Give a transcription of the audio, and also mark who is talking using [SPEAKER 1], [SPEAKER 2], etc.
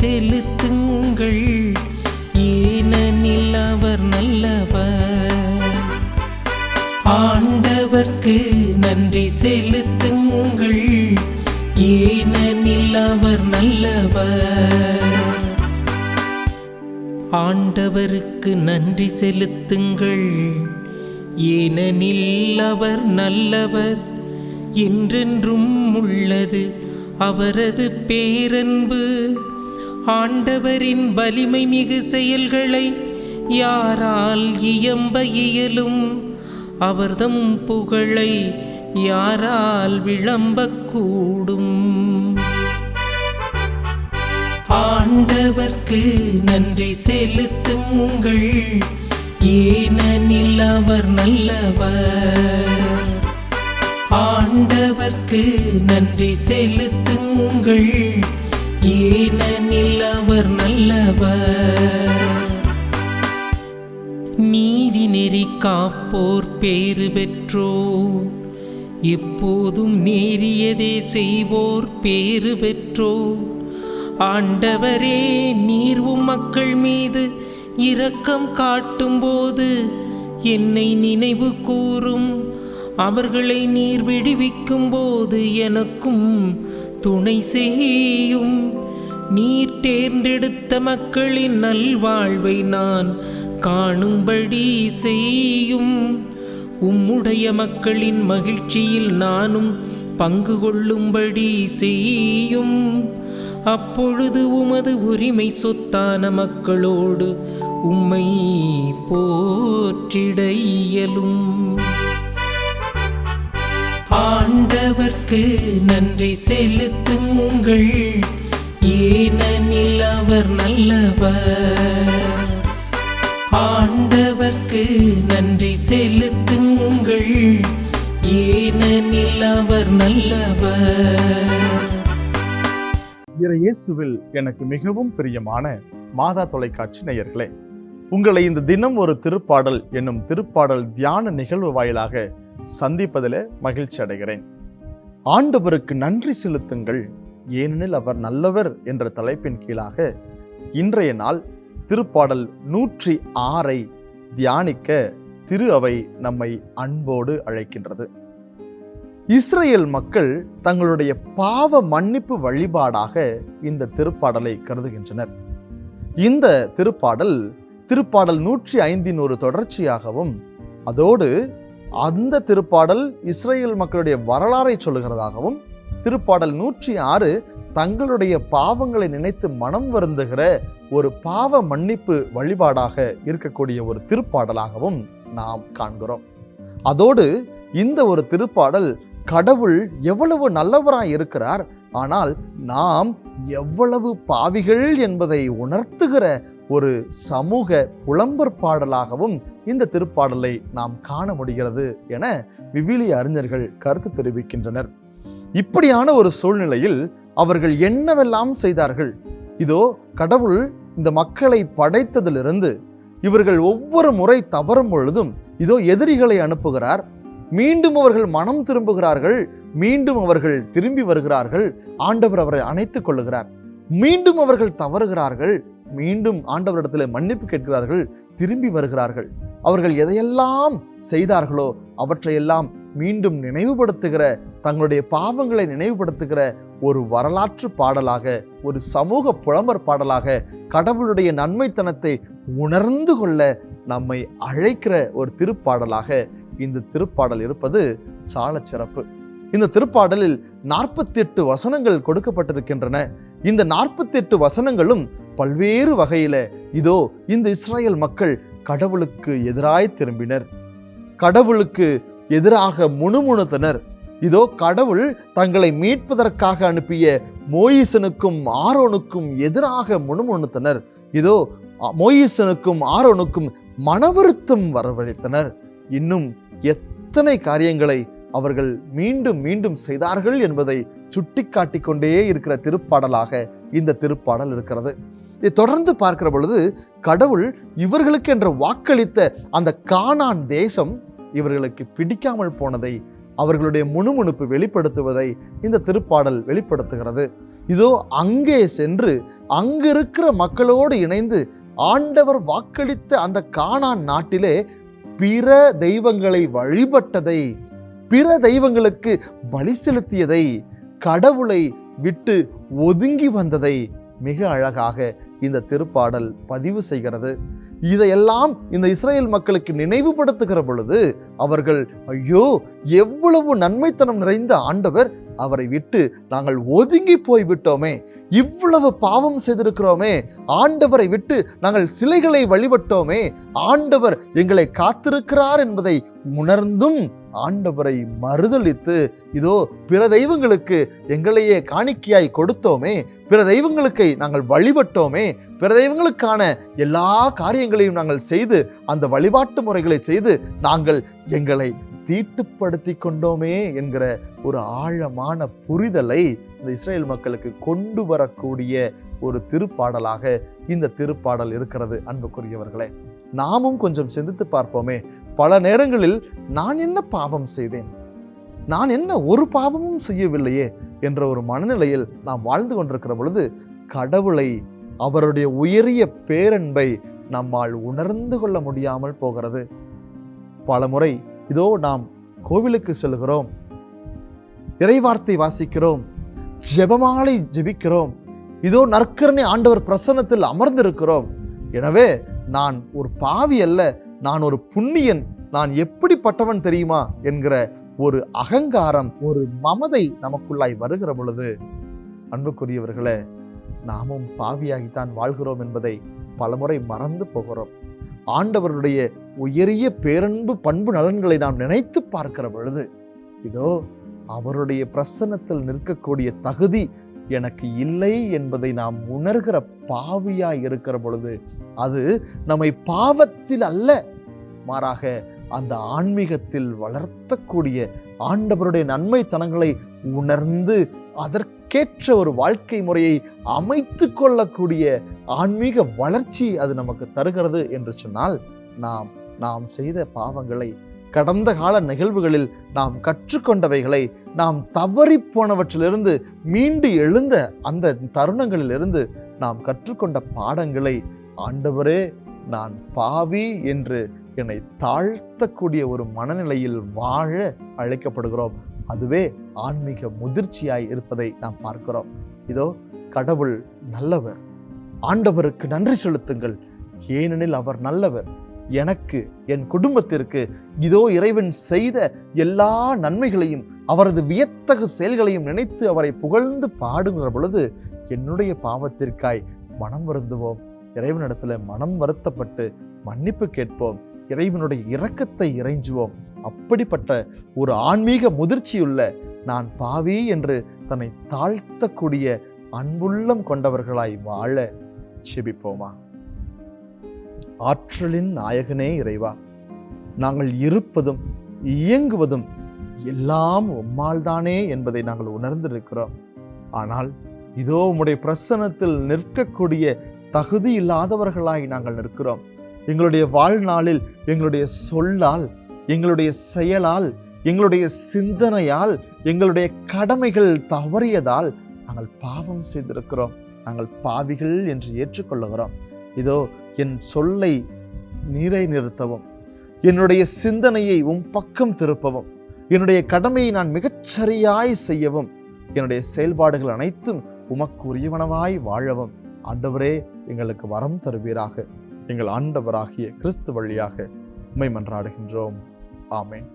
[SPEAKER 1] செலுத்துங்கள். ஏனெனில் அவர் நல்லவர். ஆண்டவர்க்கு நன்றி செலுத்துங்கள். ஏனெனில் அவர் நல்லவர். ஆண்டவருக்கு நன்றி செலுத்துங்கள். ஏனெனில் அவர் நல்லவர். என்றென்றும் உள்ளது அவரது பேரன்பு. ஆண்டவரின் வலிமை மிகு செயல்களை யாரால் இயம்ப இயலும்? அவர்தம் புகழை யாரால் விளம்பக்கூடும்? ஆண்டவர்க்கு நன்றி செலுத்துங்கள். ஏனெனில் அவர் நல்லவர். ஆண்டவர்க்கு நன்றி செலுத்துங்கள். ஏனெனில் அவர் நல்லவர்? நீதி நெறி காப்போர் பேறு பெற்றோ எப்போதும் நேரியதே செய்வோர் பேறு பெற்றோ ஆண்டவரே நீர் மக்கள் மீது இரக்கம் காட்டும்போது என்னை நினைவு கூறும். அவர்களை நீர் விடுவிக்கும் போது எனக்கும் துணை செய்யும். நீர் தேர்ந்தெடுத்த மக்களின் நல்வாழ்வை நான் காணும்படி செய்யும். உம்முடைய மக்களின் மகிழ்ச்சியில் நானும் பங்கு கொள்ளும்படி செய்யும். அப்பொழுது உமது உரிமை சொத்தான மக்களோடு உம்மை போற்றிட இயலும். அவருக்கு நன்றி செலுத்துங்கள். ஏனெனில் அவர் நல்லவர். ஆண்டவர்க்கு நன்றி செலுத்துங்கள். ஏனெனில் அவர் நல்லவர்.
[SPEAKER 2] இயேசுவில் எனக்கு மிகவும் பிரியமான மாதா தொலைக்காட்சி நேயர்களே உங்களை இந்த தினம் ஒரு திருப்பாடல் என்னும் திருப்பாடல் தியான நிகழ்வு வாயிலாக சந்திப்பதில் மகிழ்ச்சி அடைகிறேன். ஆண்டவருக்கு நன்றி செலுத்துங்கள். ஏனெனில் அவர் நல்லவர் என்ற தலைப்பின் கீழாக இன்றைய நாள் திருப்பாடல் நூற்றி ஆறை தியானிக்க திரு அவை நம்மை அன்போடு அழைக்கின்றது. இஸ்ரேல் மக்கள் தங்களுடைய பாவ மன்னிப்பு வழிபாடாக இந்த திருப்பாடலை கருதுகின்றனர். இந்த திருப்பாடல் திருப்பாடல் நூற்றி ஐந்தின் ஒரு தொடர்ச்சியாகவும் அதோடு அந்த திருப்பாடல் இஸ்ரேல் மக்களுடைய வரலாறை சொல்லுகிறதாகவும் திருப்பாடல் நூற்றி ஆறு தங்களுடைய பாவங்களை நினைத்து மனம் வருந்துகிற ஒரு பாவ மன்னிப்பு வழிபாடாக இருக்கக்கூடிய ஒரு திருப்பாடலாகவும் நாம் காண்கிறோம். அதோடு இந்த ஒரு திருப்பாடல் கடவுள் எவ்வளவு நல்லவராய் இருக்கிறார் ஆனால் நாம் எவ்வளவு பாவிகள் என்பதை உணர்த்துகிற ஒரு சமூக புலம்பர் பாடலாகவும் இந்த திருப்பாடலை நாம் காண முடிகிறது என விவிலிய அறிஞர்கள் கருத்து தெரிவிக்கின்றனர். இப்படியான ஒரு சூழ்நிலையில் அவர்கள் என்னவெல்லாம் செய்தார்கள்? இதோ கடவுள் இந்த மக்களை படைத்ததிலிருந்து இவர்கள் ஒவ்வொரு முறை தவறும் பொழுதும் இதோ எதிரிகளை அனுப்புகிறார். மீண்டும் அவர்கள் மனம் திரும்புகிறார்கள் மீண்டும் அவர்கள் திரும்பி வருகிறார்கள் ஆண்டவர் அவரை அணைத்துக் கொள்ளுகிறார். மீண்டும் அவர்கள் தவறுகிறார்கள் மீண்டும் ஆண்டவரிடத்தில் மன்னிப்பு கேட்கிறார்கள் திரும்பி வருகிறார்கள். அவர்கள் எதையெல்லாம் செய்தார்களோ அவற்றையெல்லாம் மீண்டும் நினைவுபடுத்துகிற தங்களுடைய பாவங்களை நினைவுபடுத்துகிற ஒரு வரலாற்று பாடலாக ஒரு சமூக புலம்பர் பாடலாக கடவுளுடைய நன்மைத்தனத்தை உணர்ந்து கொள்ள நம்மை அழைக்கிற ஒரு திருப்பாடலாக இந்த திருப்பாடல் இருப்பது சால சிறப்பு இந்த திருப்பாடலில் நாற்பத்தி எட்டு வசனங்கள் கொடுக்கப்பட்டிருக்கின்றன. இந்த நாற்பத்தெட்டு வசனங்களும் பல்வேறு வகையில இதோ இந்த இஸ்ரேல் மக்கள் கடவுளுக்கு எதிராய் திரும்பினர். கடவுளுக்கு எதிராக முணுமுணுத்தனர். இதோ கடவுள் தங்களை மீட்பதற்காக அனுப்பிய மோயிசனுக்கும் ஆரோனுக்கும் எதிராக முணுமுணுத்தனர். இதோ மோயிசனுக்கும் ஆரோனுக்கும் மனவருத்தம் வரவழைத்தனர். இன்னும் எத்தனை காரியங்களை அவர்கள் மீண்டும் மீண்டும் செய்தார்கள் என்பதை சுட்டி கொண்டே இருக்கிற திருப்பாடலாக இந்த திருப்பாடல் இருக்கிறது. இதை தொடர்ந்து பார்க்கிற பொழுது கடவுள் இவர்களுக்கு என்று வாக்களித்த அந்த கானான் தேசம் இவர்களுக்கு பிடிக்காமல் போனதை அவர்களுடைய முணுமுணுப்பு வெளிப்படுத்துவதை இந்த திருப்பாடல் வெளிப்படுத்துகிறது. இதோ அங்கே சென்று அங்கிருக்கிற மக்களோடு இணைந்து ஆண்டவர் வாக்களித்த அந்த கானான் நாட்டிலே பிற தெய்வங்களை வழிபட்டதை பிற தெய்வங்களுக்கு பலி செலுத்தியதை கடவுளை விட்டு ஒதுங்கி வந்ததை மிக அழகாக இந்த திருப்பாடல் பதிவு செய்கிறது. இதையெல்லாம் இந்த இஸ்ரேல் மக்களுக்கு நினைவுபடுத்துகிற பொழுது அவர்கள் ஐயோ எவ்வளவு நன்மைத்தனம் நிறைந்த ஆண்டவர் அவரை விட்டு நாங்கள் ஒதுங்கி போய்விட்டோமே இவ்வளவு பாவம் செய்திருக்கிறோமே ஆண்டவரை விட்டு நாங்கள் சிலைகளை வழிபட்டோமே ஆண்டவர் எங்களை காத்திருக்கிறார் என்பதை உணர்ந்தும் ஆண்டவரை மறுதலித்து இதோ பிற தெய்வங்களுக்கு எங்களையே காணிக்கையாய் கொடுத்தோமே பிற தெய்வங்களுக்கு நாங்கள் வழிபட்டோமே பிற தெய்வங்களுக்கான எல்லா காரியங்களையும் நாங்கள் செய்து அந்த வழிபாட்டு முறைகளை செய்து நாங்கள் எங்களை தீட்டுப்படுத்தி கொண்டோமே என்கிற ஒரு ஆழமான புரிதலை இந்த இஸ்ரேல் மக்களுக்கு கொண்டு வரக்கூடிய ஒரு திருப்பாடலாக இந்த திருப்பாடல் இருக்கிறது. அன்புக்குரியவர்களே நாமும் கொஞ்சம் சிந்தித்து பார்ப்போமே. பல நேரங்களில் நான் என்ன பாவம் செய்தேன்? நான் என்ன ஒரு பாவமும் செய்யவில்லையே என்ற ஒரு மனநிலையில் நாம் வாழ்ந்து கொண்டிருக்கிற பொழுது கடவுளை அவருடைய உயரிய பேரன்பை நம்மால் உணர்ந்து கொள்ள முடியாமல் போகிறது. பல முறை இதோ நாம் கோவிலுக்கு செல்கிறோம். இறைவார்த்தை வாசிக்கிறோம். ஜெபமாலை ஜெபிக்கிறோம். இதோ நற்கரணை ஆண்டவர் பிரசன்னத்தில் அமர்ந்திருக்கிறோம். எனவே நான் ஒரு பாவி அல்ல நான் ஒரு புண்ணியன் நான் எப்படிப்பட்டவன் தெரியுமா என்கிற ஒரு அகங்காரம் ஒரு மமதை நமக்குள்ளாய் வருகிற பொழுது அன்புக்குரியவர்களே நாமும் பாவியாகித்தான் வாழ்கிறோம் என்பதை பலமுறை மறந்து போகிறோம். ஆண்டவருடைய உயரிய பேரன்பு பண்பு நலன்களை நாம் நினைத்து பார்க்கிற பொழுது இதோ அவருடைய பிரசன்னத்தில் நிற்கக்கூடிய தகுதி எனக்கு இல்லை என்பதை நாம் உணர்கிற பாவியாய் இருக்கிற பொழுது அது நம்மை பாவத்தில் அல்ல மாறாக அந்த ஆன்மீகத்தில் வளர்த்தக்கூடிய ஆண்டவருடைய நன்மைத்தனங்களை உணர்ந்து அதற்கேற்ற ஒரு வாழ்க்கை முறையை அமைத்து கொள்ளக்கூடிய ஆன்மீக வளர்ச்சி அது நமக்கு தருகிறது என்று சொன்னால் நாம் நாம் செய்த பாவங்களை கடந்த கால நிகழ்வுகளில் நாம் கற்றுக்கொண்டவைகளை நாம் தவறி போனவற்றிலிருந்து மீண்டு எழுந்த அந்த தருணங்களிலிருந்து நாம் கற்றுக்கொண்ட பாடங்களை ஆண்டவரே நான் பாவி என்று என்னை தாழ்த்தக்கூடிய ஒரு மனநிலையில் வாழ அழைக்கப்படுகிறோம். அதுவே ஆன்மீக முதிர்ச்சியாய் இருப்பதை நாம் பார்க்கிறோம். இதோ கடவுள் நல்லவர். ஆண்டவருக்கு நன்றி செலுத்துங்கள். ஏனெனில் அவர் நல்லவர். எனக்கு என் குடும்பத்திற்கு இதோ இறைவன் செய்த எல்லா நன்மைகளையும் அவரது வியத்தகு செயல்களையும் நினைத்து அவரை புகழ்ந்து பாடுகிற பொழுது என்னுடைய பாவத்திற்காய் மனம் வருந்துவோம். இறைவனிடத்தில் மனம் வருத்தப்பட்டு மன்னிப்பு கேட்போம். இறைவனுடைய இரக்கத்தை இறைஞ்சுவோம். அப்படிப்பட்ட ஒரு ஆன்மீக முதிர்ச்சியுள்ள நான் பாவி என்று தன்னை தாழ்த்தக்கூடிய அன்புள்ளம் கொண்டவர்களாய் வாழ செபிப்போமா? ஆற்றலின் நாயகனே இறைவா நாங்கள் இருப்பதும் இயங்குவதும் எல்லாம் உம்மால்தானே என்பதை நாங்கள் உணர்ந்திருக்கிறோம். ஆனால் இதோ உம்முடைய பிரசனத்தில் நிற்கக்கூடிய தகுதி இல்லாதவர்களாய் நாங்கள் நிற்கிறோம். எங்களுடைய வாழ்நாளில் எங்களுடைய சொல்லால் எங்களுடைய செயலால் எங்களுடைய சிந்தனையால் எங்களுடைய கடமைகள் தவறியதால் நாங்கள் பாவம் செய்திருக்கிறோம். நாங்கள் பாவிகள் என்று ஏற்றுக்கொள்ளுகிறோம் இதோ என் சொல்லை நீரை நிறுத்தவும். என்னுடைய சிந்தனையை உம் பக்கம் திருப்பவும். என்னுடைய கடமையை நான் மிகச்சரியாய் செய்யவும். என்னுடைய செயல்பாடுகள் அனைத்தும் உமக்கு உரியவனவாய் வாழவும். ஆண்டவரே எங்களுக்கு வரம் தருவீராக. எங்கள் ஆண்டவராகிய கிறிஸ்து வழியாக உண்மை மன்றாடுகின்றோம். ஆமேன்.